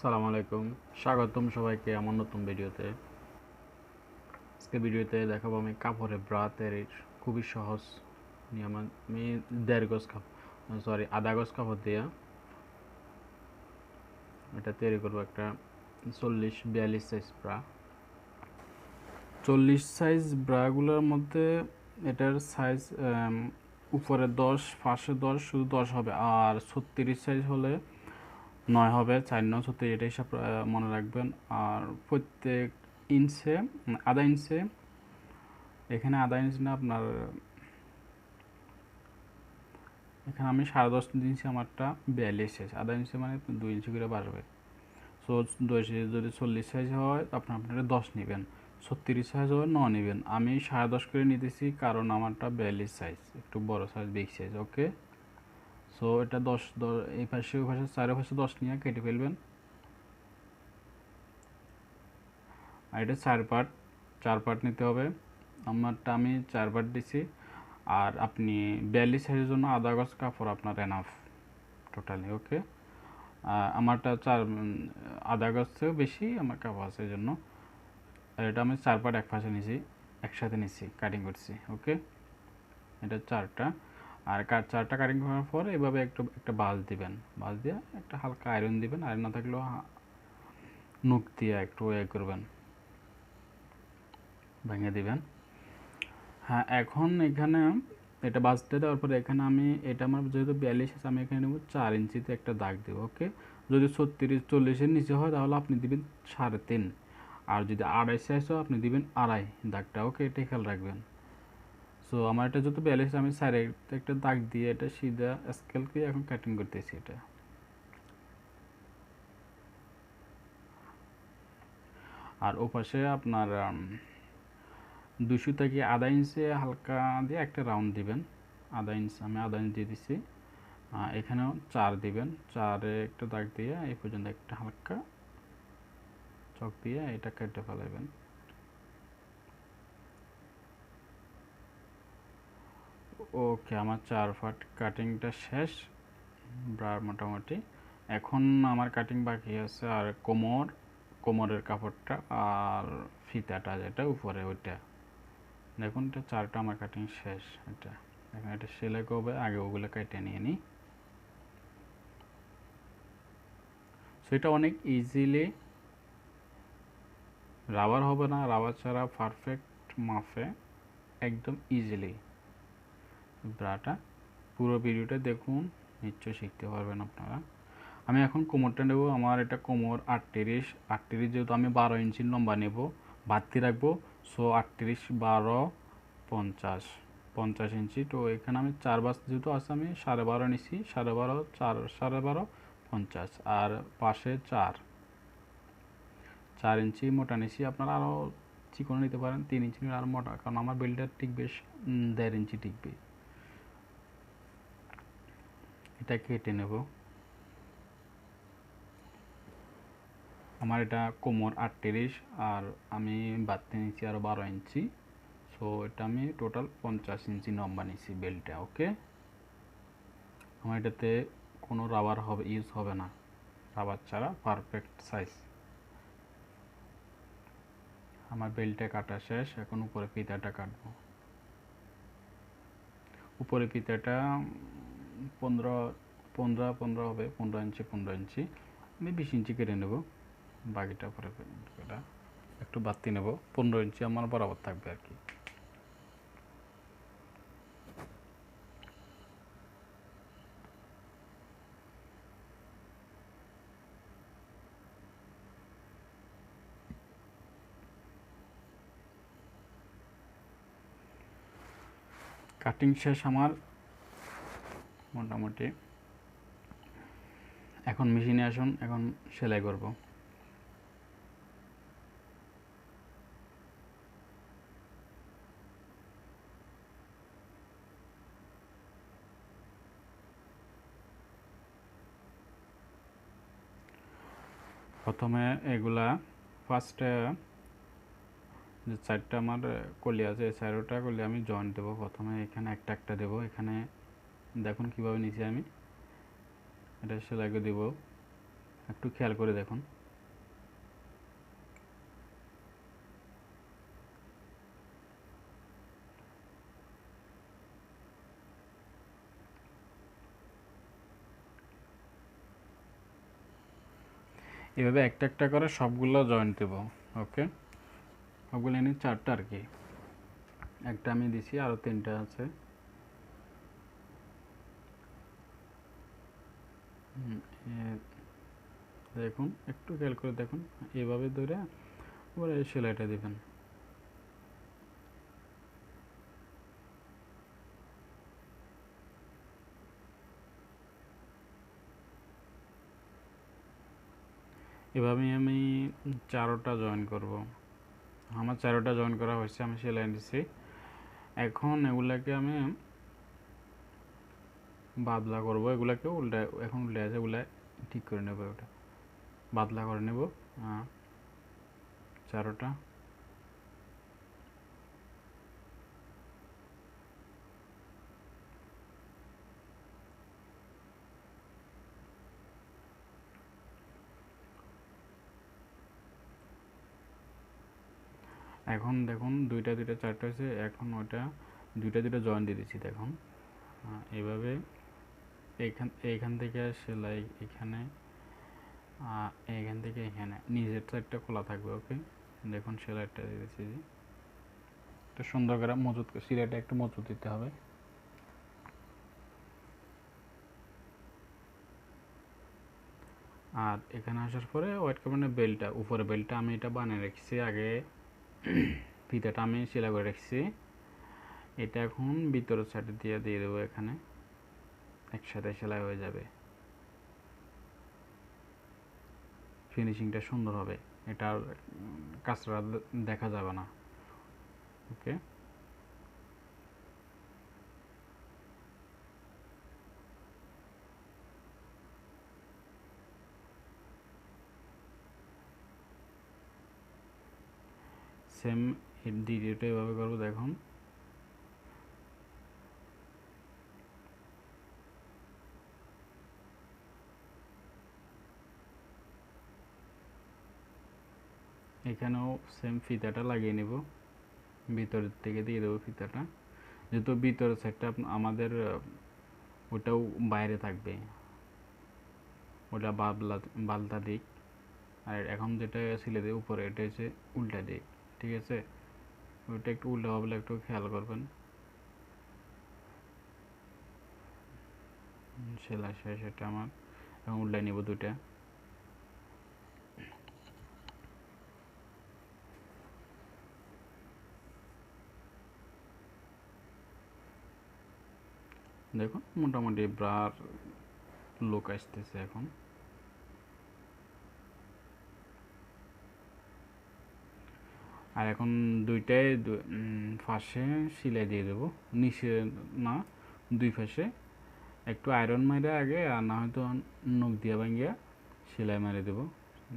সালাম আলাইকুম। স্বাগতম সবাইকে আমার নতুন ভিডিওতে। আজকে ভিডিওতে দেখাবো আমি কাপড়ের ব্রা তৈরির খুবই সহজ নিয়ম। আমি দেড় গজ কাপড় সরি আধা গজ কাপড় দিয়ে এটা তৈরি করব একটা চল্লিশ বিয়াল্লিশ সাইজ ব্রা চল্লিশ সাইজ ব্রাগুলোর মধ্যে এটার সাইজ উপরে দশ, পাশে দশ, শুধু দশ হবে। আর ছত্রিশ সাইজ হলে নয় হবে, চার নয় ছত্রিশ এটা হিসাব মনে রাখবেন। আর প্রত্যেক ইঞ্চে আধা ইঞ্চে, এখানে আধা ইঞ্চ না আপনার, এখানে আমি সাড়ে দশ ইঞ্চি আমারটা বিয়াল্লিশ সাইজ আধা ইঞ্চি মানে দুই ইঞ্চি করে বাড়বে। সো দশ যদি চল্লিশ সাইজ হয় আপনার আপনারা দশ নেবেন। ছত্রিশ সাইজ হয়, ন নেবেন। আমি সাড়ে দশ করে নিতেছি, কারণ আমারটা বিয়াল্লিশ সাইজ একটু বড় size big size okay so এটা দশ এই পাশে, ওই পাশে, চারের পাশে দশ নিয়ে কেটে ফেলবেন। আর এটা চার পার্ট চার পার্ট নিতে হবে। আমারটা আমি চার পার্ট দিছি। আর আপনি বিয়াল্লিশ সাইজের জন্য আধা গজ কাপড় আপনার এনাফ টোটালি ওকে আমারটা চার আধা গজ থেকেও বেশি, আমার কাপড় আছে এই জন্য। এটা আমি চার পার্ট এক পাশে নিছি, একসাথে নিছি কাটিং করছি ওকে এটা চারটা। আর কাট চারটা কাটিং করার পর এভাবে একটু, একটা বাল দিবেন। বাল দিয়ে একটা হালকা আয়রন দিবেন। আয়রন না থাকলেও নখ দিয়ে একটু এ করবেন। ভেঙে দিবেন। হ্যাঁ এখন এখানে এটা বাজতে দেওয়ার পরে এখানে আমি, এটা আমার যেহেতু বিয়াল্লিশ আছে, আমি এখানে নেব চার ইঞ্চিতে একটা দাগ দেবো, ওকে? যদি ছত্রিশ, চল্লিশের নিচে হয়, তাহলে আপনি দিবেন সাড়ে তিন। আর যদি আড়াই সাইজ হয় আপনি দিবেন আড়াই দাগটা, ওকে? এটা খেয়াল রাখবেন। সো আমার এটা যত ব্যালেন্স আমি সাইডে একটা দাগ দিয়ে এটা সিধা স্কেলকে এখন কাটিং করতেছি এটা। আর ওপাশে আপনার দুশো থেকে আধা ইঞ্চে হালকা দিয়ে একটা রাউন্ড দিবেন। আধা ইঞ্চ, আমি আধা ইঞ্চ দিয়ে দিছি। এখানেও চার দিবেন। চারে একটা দাগ দিয়ে এই পর্যন্ত একটা হালকা চক দিয়ে এটা কেটে ফেলাবেন ওকে, আমার চার ফাট কাটিংটা শেষ। ব্রার মোটামুটি। এখন আমার কাটিং বাকি আছে, আর কোমর, কোমরের কাপড়টা, আর ফিতাটা যেটা উপরে, ওইটা। দেখুন এটা চারটা আমার কাটিং শেষ, এটা। এখন এটা সেলাই করবে, আগে ওগুলো কেটে নিয়ে নিই। সেটা অনেক ইজিলি রাবার হবে না রাবার ছাড়া পারফেক্ট মাফে, একদম ইজিলি ব্রাটা। পুরো ভিডিওটা দেখুন, নিশ্চয়ই শিখতে পারবেন আপনারা। আমি এখন কোমরটা নেব, আমার এটা কোমর আটত্রিশ। আটত্রিশ যেহেতু আমি বারো ইঞ্চি লম্বা নেব, বাড়তি রাখব সো আটত্রিশ বারো পঞ্চাশ। পঞ্চাশ ইঞ্চি, তো এখানে আমি চার বাস যেহেতু আছে, আমি সাড়ে বারো নিছি, সাড়ে বারো, চার, সাড়ে বারো পঞ্চাশ। আর পাশে চার। চার ইঞ্চি মোটা নিছি, আপনারা আরও চিকন নিতে পারেন, তিন ইঞ্চি আরও মোটা, কারণ আমার বেলটা ঠিক বেশ দেড় ইঞ্চি টিকবে। এটা কেটে নেব। আমার এটা কোমর আটত্রিশ, আর আমি বাড়তে নিচ্ছি আরও বারো ইঞ্চি। সো এটা আমি টোটাল পঞ্চাশ ইঞ্চি লম্বা নিচ্ছি বেল্টটা ওকে আমার এটাতে কোনো রাবার হবে ইউজ হবে না। রাবার ছাড়া পারফেক্ট সাইজ আমার বেল্টটা কাটা শেষ, এখন উপরে ফিতাটা কাটবো। উপরে ফিতাটা পনেরো পনেরো পনেরো হবে, পনেরো ইঞ্চি পনেরো ইঞ্চি। আমি বিশ ইঞ্চি কেটে নেব, বাকিটা পরে এটা একটু বাড়তি নেব। পনেরো ইঞ্চি আমার বরাবর থাকবে আর কি। কাটিং শেষ আমার। মোটামুটি। এখন মেশিনে আসুন, এখন সেলাই করব। প্রথমে এগুলা ফার্স্টে যে চারটা আমার কলি আছে, এই চারোটা কলি আমি জয়েন্ট দেবো। প্রথমে এখানে একটা একটা দেবো। এখানে দেখুন কীভাবে নিচে আমি। এটা সেলাই করে দেবো। একটু খেয়াল করে দেখুন। এভাবে একটা একটা করে সবগুলো জয়েন্ট দেব ওকে সবগুলো এনে চারটা আর কি। একটা আমি দিছি আরও তিনটা আছে হুম, এ- দেখুন, একটু খেয়াল করে দেখুন, এভাবে ধরে এবারে সেলাইটা দিবেন। এভাবে আমি চারোটা জয়েন করব। আমার চারোটা জয়েন করা হয়েছে, আমি সেলাই দিছি এখন এগুলাকে আমি বাদলা করব এগুলাকে উল্টা এখন উল্টে আছে এগুলা ঠিক করে নেব ওটা। বাদলা করে নেব চারোটা। এখন দেখুন দুইটা দুইটা চারটা হয়েছে এখন ওটা দুইটা দুইটা জয়েন দিয়ে দিচ্ছি দেখুন। আহ, এইভাবে এইখান এইখান থেকে সেলাই এখানে আহ, এইখান থেকে এখানে। নিজের সাইডটা খোলা থাকবে ওকে? দেখুন সেলাইটা দিয়ে দিচ্ছি যে। একটু সুন্দর করে মজুত সিলাইটা একটু মজুত দিতে হবে। আর এখানে আসার পরে হোয়াইট কাপড়ের বেলটা উপরে বেলটা আমি এটা বানিয়ে রেখেছি আগে ফিতাটা আমি সেলাই করে রেখেছি। এটা এখন ভিতরের সাইডে দিয়ে দিয়ে দেবো এখানে। একসাথে সেলাই হয়ে যাবে। ফিনিশিংটা সুন্দর হবে। এটার কাজটা দেখা যাবে না। ওকে সেম দ্বিতীয়টা এভাবে করব, দেখুন। এখানেও সেম ফিতাটা লাগিয়ে নেব। ভিতরের থেকে দিয়ে দেবো ফিতাটা। যেহেতু ভিতরের সাইডটা আমাদের ওটাও বাইরে থাকবে। ওটা বাবলা, বালতা দিক। আর এখন যেটা সিলে দিয়ে উপরে, এটা হচ্ছে উল্টা দিক। ঠিক আছে? ওইটা একটু উল্টা ভাবলে একটু খেয়াল করবেন। সেলাই শেষ, এটা আমার। এখন উল্টাই নিব দুটা দেখুন, মোটামুটি ব্রার লুক আসতেছে এখন। আর এখন দুইটাই পাশে সিলাই দিয়ে দেবো। নিচে না, দুই পাশে একটু আয়রন মারে আগে, আর না হয়তো নখ দিয়ে ভাঙিয়া সেলাই মেরে দেবো।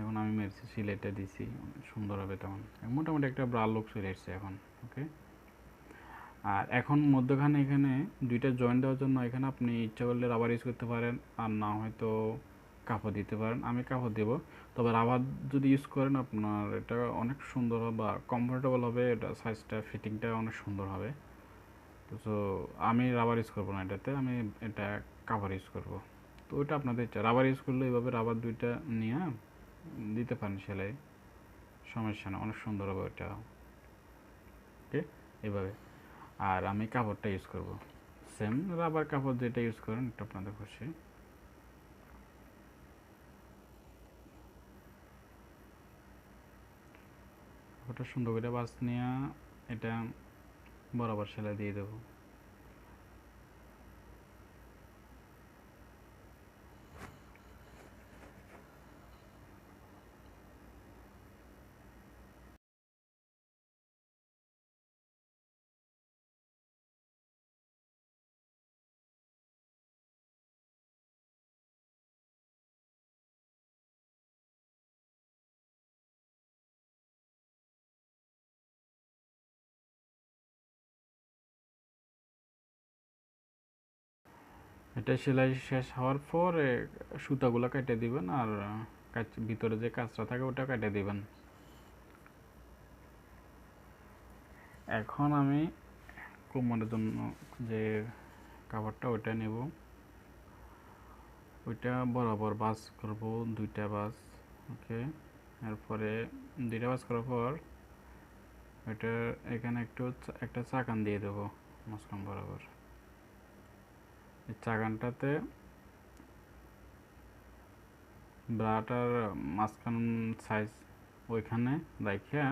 এখন আমি মেরেছি, সিলাইটা দিছি, সুন্দর হবে তখন। মোটামুটি একটা ব্রা লোক চলে এসছে এখন ওকে আর এখন মধ্যখানে এখানে দুইটা জয়েন্ট দেওয়ার জন্য এখানে আপনি ইচ্ছা করলে রাবার ইউজ করতে পারেন, আর না হয়তো কাপড় দিতে পারেন। আমি কাপড় দেবো, তবে রাবার যদি ইউজ করেন আপনার এটা অনেক সুন্দর হবে বা কমফোর্টেবল হবে, এটা সাইজটা ফিটিংটা অনেক সুন্দর হবে। তো আমি রাবার ইউজ করব না এটাতে, আমি এটা কাভার ইউজ করব। তো ওইটা আপনাদের ইচ্ছা। রাবার ইউজ করলে এইভাবে রাবার দুইটা নিয়ে দিতে পারেন সেলাই। সমস্যা না, অনেক সুন্দর হবে ওইটা। ওকে এভাবে আর আমি কাপড়টা ইউজ করব। সেম রাবার কাপড় যেটা ইউজ করেন এটা আপনাদের খুশি। ওটা সুন্দর করে বাস নিয়ে এটা বরাবর সেলাই দিয়ে দেবো। এটা সেলাই শেষ হওয়ার পর সুতাগুলো কেটে দিবেন আর ভিতরে যে কাজটা থাকে ওটা কেটে দিবেন। এখন আমি কোমরের জন্য যে কাপড়টা ওইটা নেব। ওইটা বরাবর বাস করব, দুইটা বাস, ওকে? এরপরে দুইটা বাস করার পর এটা এখানে একটু একটা চাকান দিয়ে দেবো, মাঝখান বরাবর। এই চাকানটাতে ব্রাটার মাঝখান সাইজ ওইখানে রাইখা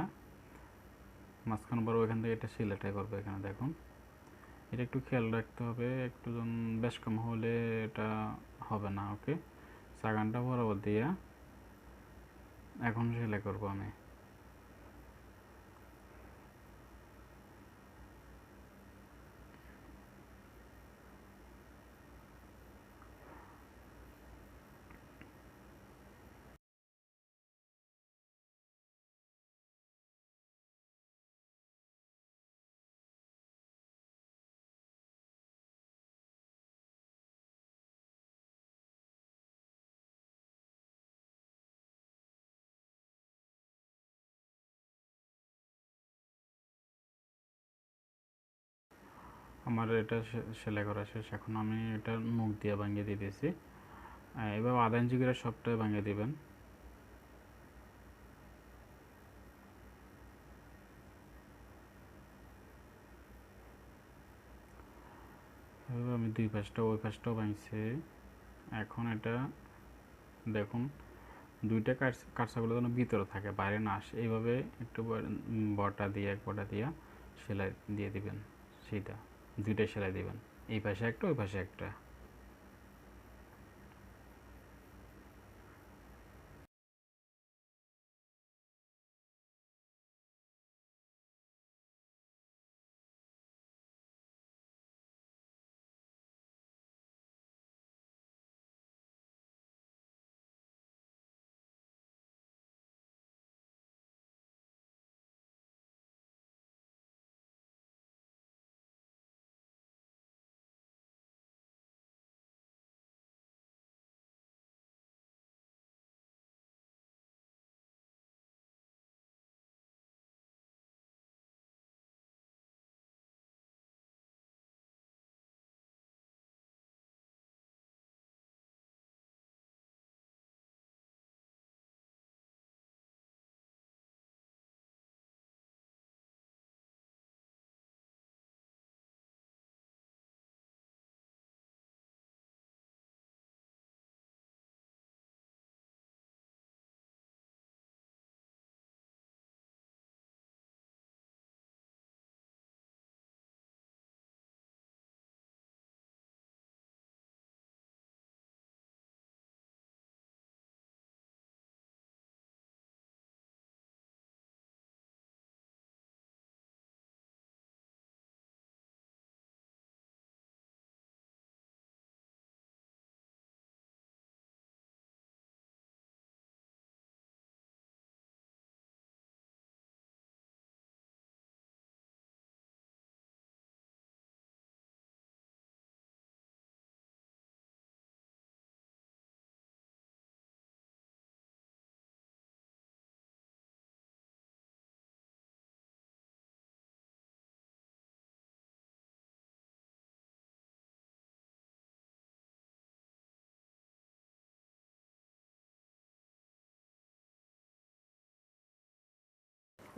মাঝখান বড় ওইখান থেকে এটা সিলেটাই করবে এখানে, দেখুন। এটা একটু খেয়াল রাখতে হবে একটু বেশ কম হলে এটা হবে না, ওকে? চাগানটা বরাবর দিয়ে এখন সেলাই করব আমি। আমার এটা সেলাই করা শেষ। এখন আমি এটা মুখ দিয়ে ভাঙিয়ে আহ, এভাবে আধা ইঞ্চি করে সবটাই ভাঙিয়ে দিবেন। এভাবে আমি দুই পাশটা ওই পাশটাও ভাঙছি। এখন এটা দেখুন দুইটা কাটসাগুলো যেন ভিতরে থাকে বাইরে না আসে। এইভাবে একটু বটা দিয়ে এক বটা দিয়ে সেলাই দিয়ে দিবেন সেইটা। দুইটা সেলাই দিবেন। এই পাশে একটা ওই পাশে একটা।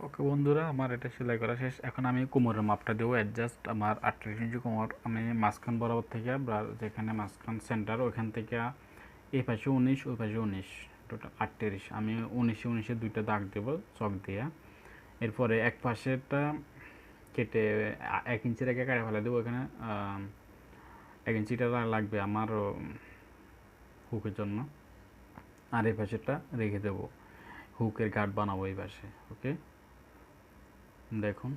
ওকে বন্ধুরা, আমার এটা সেলাই করা শেষ। এখন আমি কোমরের মাপটা দেবো অ্যাডজাস্ট আমার আটত্রিশ ইঞ্চি কোমর। আমি মাঝখান বরাবর থেকে যেখানে মাঝখান সেন্টার ওইখান থেকে এই পাশে উনিশ ওই পাশে উনিশ টোটাল আটত্রিশ। আমি উনিশে উনিশে দুইটা দাগ দেবো, চক দিয়ে। এরপরে এক পাশেরটা কেটে এক ইঞ্চি রেখে কেটে ফেলে দেবো এখানে এক ইঞ্চিটা লাগবে আমার হুকের জন্য। আর এই পাশেরটা রেখে দেবো। হুকের গার্ড বানাবো এই পাশে ওকে দেখুন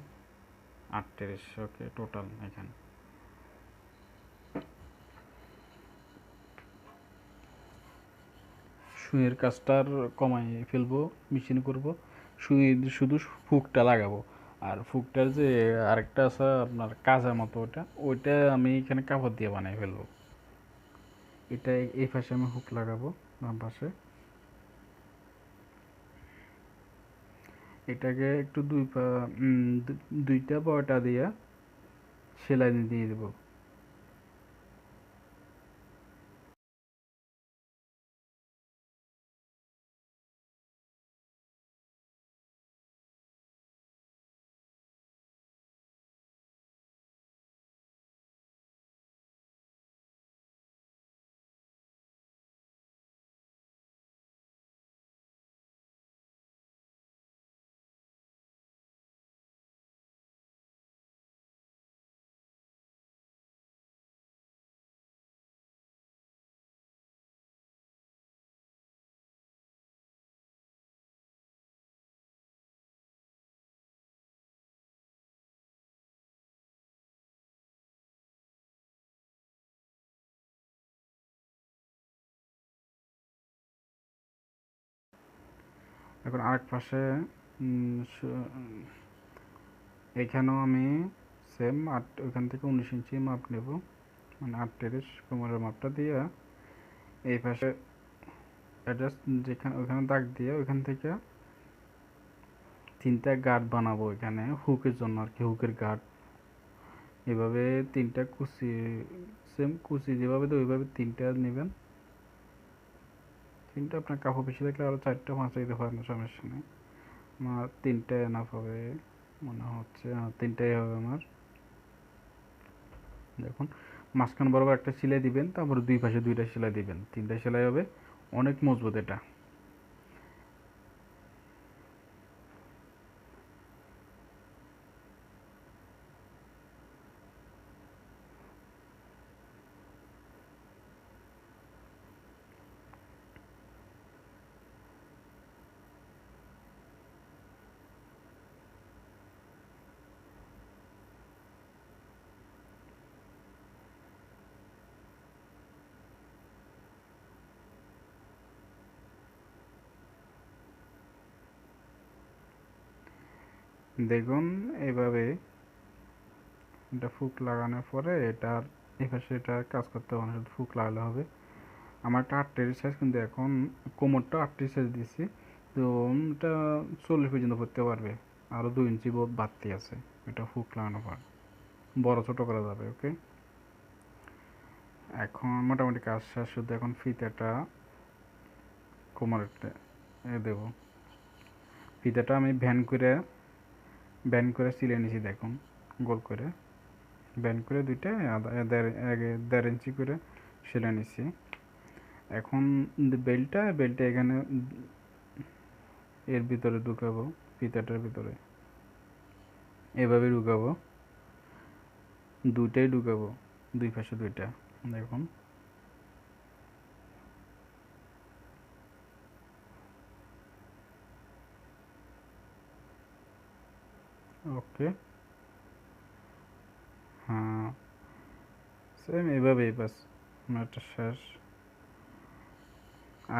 আটত্রিশ ওকে টোটাল এখানে। সুইয়ের কাজটার কমাই ফেলব মেশিন করব, সুই শুধু ফুকটা লাগাবো। আর ফুকটার যে আরেকটা আছে আপনার কাজের মতো ওটা, ওইটা আমি এখানে কাপড় দিয়ে বানাই ফেলব। এটা এই পাশে আমি হুক লাগাবো, বাম পাশে। এটাকে একটু দুই পা দুইটা বয়টা দিয়ে সেলাই দিয়ে দেবো। এখন আরেক পাশে এখানেও আমি সেম আট ওইখান থেকে উনিশ ইঞ্চি মাপ নেব। মানে আট তিরিশ কোমরের মাপটা দিয়ে এই পাশে অ্যাডজাস্ট যেখানে ওইখানে দাগ দিয়ে ওইখান থেকে তিনটা গার্ড বানাবো এখানে হুকের জন্য আর কি হুকের গার্ড এভাবে তিনটা কুচি সেম কুচি, যেভাবে দেয় ওইভাবে তিনটা নেবেন। তিনটা আপনার কাপড় বেশি থাকলে আরও চারটা পাঁচটা দিতে পারেন সমস্যা নেই। আমার তিনটে এনাফ হবে মনে হচ্ছে হ্যাঁ, তিনটাই হবে আমার। দেখুন মাঝখান বরাবর একটা সেলাই দিবেন তারপর দুই পাশে দুইটা সেলাই দিবেন। তিনটা সেলাই হবে অনেক মজবুত এটা। দেখুন, এভাবে এটা ফুক লাগানোর পরে এটার পাশে এটা কাজ করতে হবে শুধু ফুক লাগালে হবে। আমার একটা আটত্রিশ সাইজ কিন্তু এখন কোমরটা আটত্রিশ সাইজ দিছি তো এটা চল্লিশ পর্যন্ত পড়তে পারবে। আরও দু ইঞ্চি বোধ বাড়তি আছে এটা ফুক লাগানোর পর। বড় ছোটো করা যাবে ওকে এখন মোটামুটি কাজ শেষ, শুধু এখন ফিতাটা কোমরেরটা এ দেবো। ফিতাটা আমি ভ্যান করে ব্যান করে সিলে নিছি, দেখুন, গোল করে। ব্যান করে দুইটা দেড় ইঞ্চি করে সেলাই নিছি। এখন বেল্টটা বেল্টটা এখানে এর ভিতরে ঢুকাবো, ফিতাটার ভিতরে। এভাবে ঢুকাবো। দুইটাই ঢুকাবো, দুই পাশে দুইটা, দেখুন। ওকে হ্যাঁ। সেম এভাবেই বাস এটা শেষ।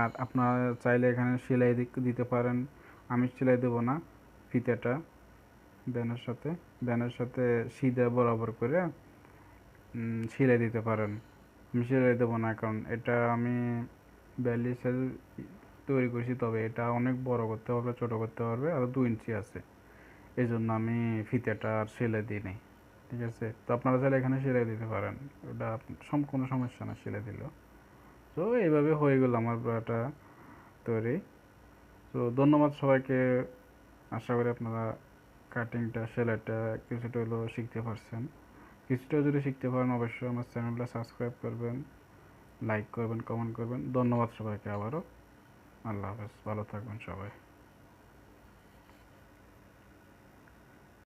আর আপনারা চাইলে এখানে সেলাই দিতে পারেন। আমি সেলাই দেবো না, ফিতেটা, ব্যানের সাথে। ব্যানের সাথে সিধা বরাবর করে সেলাই দিতে পারেন। আমি সেলাই দেবো না, কারণ এটা আমি বিয়াল্লিশ সাইজ তৈরি করেছি, তবে এটা অনেক বড় করতে পারবে ছোট করতে পারবে আর দু ইঞ্চি আছে। এই জন্য আমি ফিতেটা আর সেলাই দিই ঠিক আছে? তো আপনারা চাইলে এখানে সেলাই দিতে পারেন। ওটা কোনো সমস্যা না, সেলাই দিলেও তো এইভাবে হয়ে গেল আমার ব্রাটা তৈরি। তো ধন্যবাদ সবাইকে। আশা করি আপনারা কাটিংটা, সেলাইটা কিছুটা হলেও শিখতে পারছেন। কিছুটা যদি শিখতে পারেন, অবশ্যই আমার চ্যানেলটা সাবস্ক্রাইব করবেন, লাইক করবেন, কমেন্ট করবেন। ধন্যবাদ সবাইকে আবারও। আল্লাহ হাফেজ। ভালো থাকবেন সবাই।